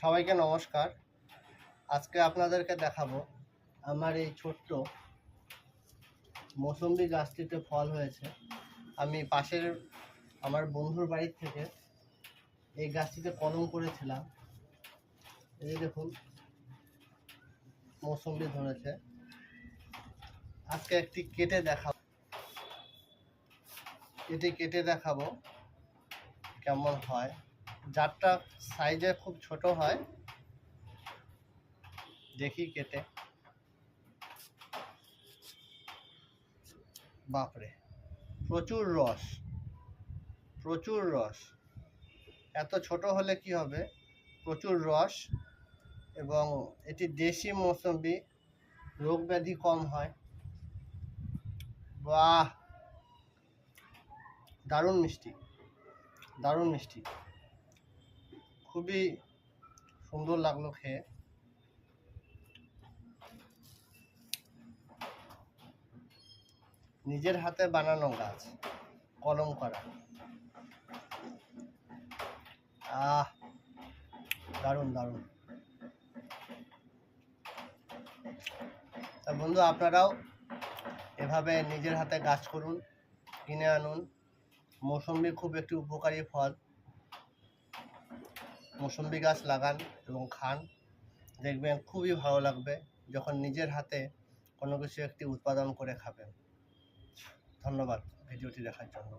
সবাইকে নমস্কার। আজকে আপনাদেরকে দেখাবো আমার এই ছোট্ট মৌসম্বি গাছটিতে ফল হয়েছে। আমি পাশের আমার বন্ধুর বাড়ির থেকে এই গাছটিতে কলম করেছিলাম। এই দেখুন মৌসম্বি ধরেছে। আজকে একটি কেটে দেখাবো। এটি কেটে দেখাবো কেমন হয়। যারটা সাইজে খুব ছোট হয়। দেখি কেটে। বাপরে, প্রচুর রস প্রচুর রস। এত ছোট হলে কি হবে? প্রচুর রস এবং এটি দেশি মৌসম্বি, রোগ ব্যাধি কম হয়। বাহ! দারুণ মিষ্টি দারুণ মিষ্টি। খুবই সুন্দর লাগল খেয়ে। নিজের হাতে বানানো গাছ, কলম করা। আহ, দারুণ দারুণ। তা বন্ধু, আপনারাও এভাবে নিজের হাতে গাছ করুন, কিনে আনুন। মৌসম্বি খুব একটি উপকারী ফল। মৌসম্বি গাছ লাগান এবং খান। দেখবেন খুবই ভালো লাগবে যখন নিজের হাতে কোনো কিছু একটি উৎপাদন করে খাবেন। ধন্যবাদ ভিডিওটি দেখার জন্য।